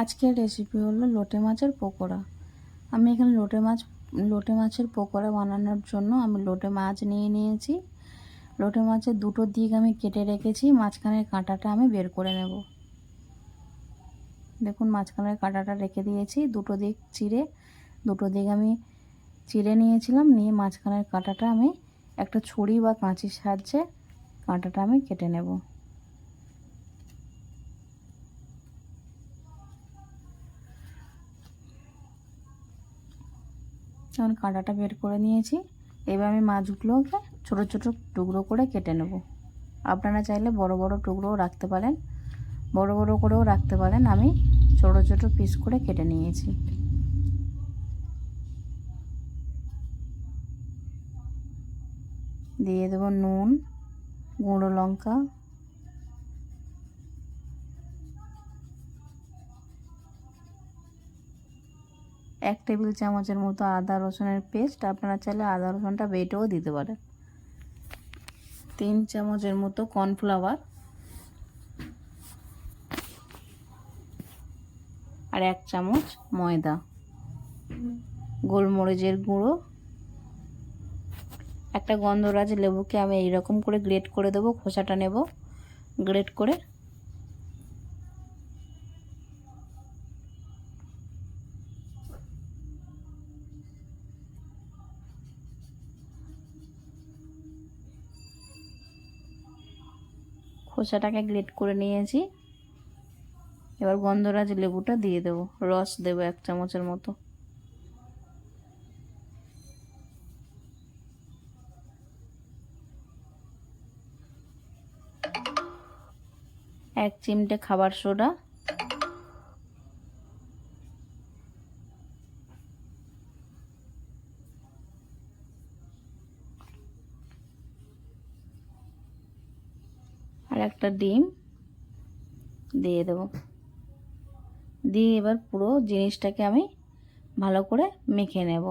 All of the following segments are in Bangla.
আজকের রেসিপি হলো লোটে মাছের পকোড়া। আমি এখানে লোটে মাছ, লোটে মাছের পকোড়া বানানোর জন্য আমি লোটে মাছ নিয়ে নিয়েছি। লোটে মাছের দুটো দিক আমি কেটে রেখেছি, মাঝখানের কাঁটাটা আমি বের করে নেব। দেখুন, মাঝখানের কাঁটাটা রেখে দিয়েছি, দুটো দিক চিড়ে, দুটো দিক আমি চিড়ে নিয়েছিলাম, নিয়ে মাঝখানের কাঁটাটা আমি একটা ছুরি বা কাঁচির সাহায্যে কাঁটাটা আমি কেটে নেব। যেমন কাঁটাটা বের করে নিয়েছি। এবার আমি মাছগুলোকে ছোট ছোট টুকরো করে কেটে নেব। আপনারা চাইলে বড় বড় টুকরোও রাখতে পারেন। বড় বড় করেও রাখতে পারেন। আমি ছোট ছোট পিস করে কেটে নিয়েছি। দিয়ে দেবো নুন, গুঁড়ো লঙ্কা এক টেবিল চামচের মতো আদা রসুনের পেস্ট। আপনারা চাইলে আদা রসুনটা বেটেও দিতে পারেন। তিন চামচের মতো কর্নফ্লাওয়ার। আর এক চামচ ময়দা। গোলমরিচের গুঁড়ো। একটা গন্ধরাজ লেবুকে আমি এইরকম করে গ্রেট করে দেবো, খোসাটা নেব। গ্রেট করে খোসাটাকে গ্রেট করে নিয়েছি। এবার গন্ধরাজ লেবুটা দিয়ে দেবো। রস দেবো এক চামচের মতো। এক চিমটে খাবার সোডা। আর একটা ডিম দিয়ে দেব। দিয়ে এবার পুরো জিনিসটাকে আমি ভালো করে মেখে নেব।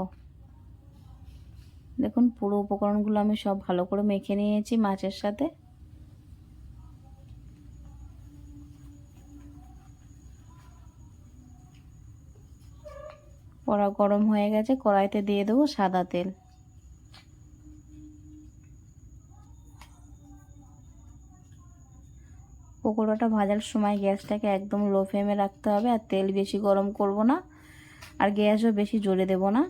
দেখুন, পুরো উপকরণগুলো আমি সব ভালো করে মেখে নিয়েছি মাছের সাথে। কড়া গরম হয়ে গেছে, কড়াইতে দিয়ে দেবো সাদা তেল। পকোড়াটা ভাজার সময় গ্যাসটাকে একদম লো ফ্লেমে রাখতে হবে আর তেল বেশি গরম করব না আর গ্যাসও বেশি জ্বলে দেব না।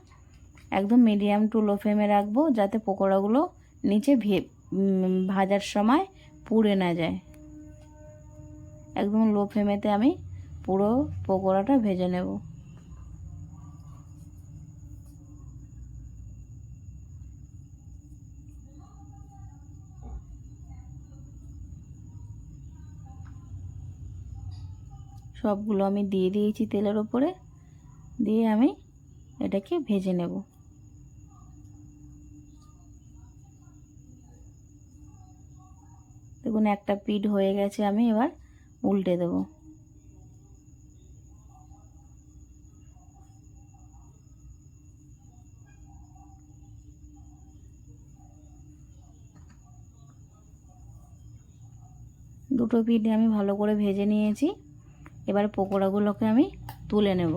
একদম মিডিয়াম টু লো ফ্লেমে রাখব যাতে পকোড়াগুলো নিচে ভে ভাজার সময় পুড়ে না যায়। একদম লো ফ্লেমেতে আমি পুরো পকোড়াটা ভেজে নেব। সবগুলো আমি দিয়ে দিয়েছি তেলের ওপরে। দিয়ে আমি এটাকে ভেজে নেব। দেখুন, একটা পিঠ হয়ে গেছে, আমি এবার উল্টে দেব। দুটো পিঠে আমি ভালো করে ভেজে নিয়েছি। এবার পকোড়াগুলোকে আমি তুলে নেব।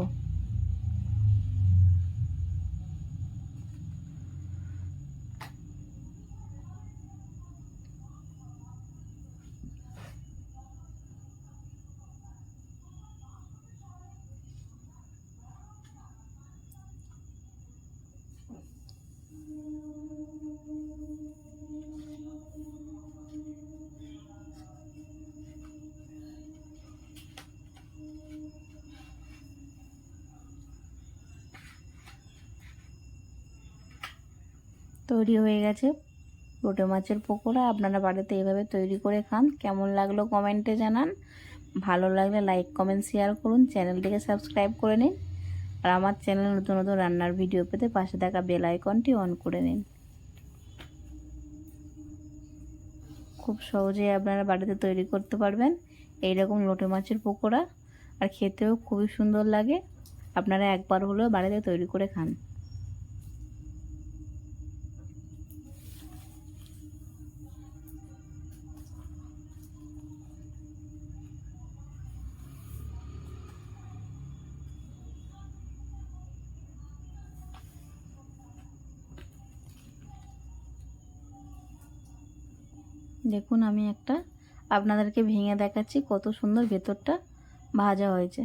তৈরি হয়ে গেছে। লোটে মাছের পকোড়া আপনারা বাড়িতে এভাবে তৈরি করে খান। কেমন লাগল কমেন্টে জানান। ভালো লাগলে লাইক, কমেন্ট, শেয়ার করুন। চ্যানেলটিকে সাবস্ক্রাইব করে নিন। আর আমার চ্যানেল নতুন নতুন রান্নার ভিডিও পেতে পাশে থাকা বেল আইকনটি অন করে নিন। খুব সহজেই আপনারা বাড়িতে তৈরি করতে পারবেন এই রকম লোটে মাছের পকোড়া। আর খেতেও খুবই সুন্দর লাগে। আপনারা একবার হলেও বাড়িতে তৈরি করে খান। দেখুন আমি একটা আপনাদেরকে ভেঙে দেখাচ্ছি কত সুন্দর ভেতরটা ভাজা হয়েছে।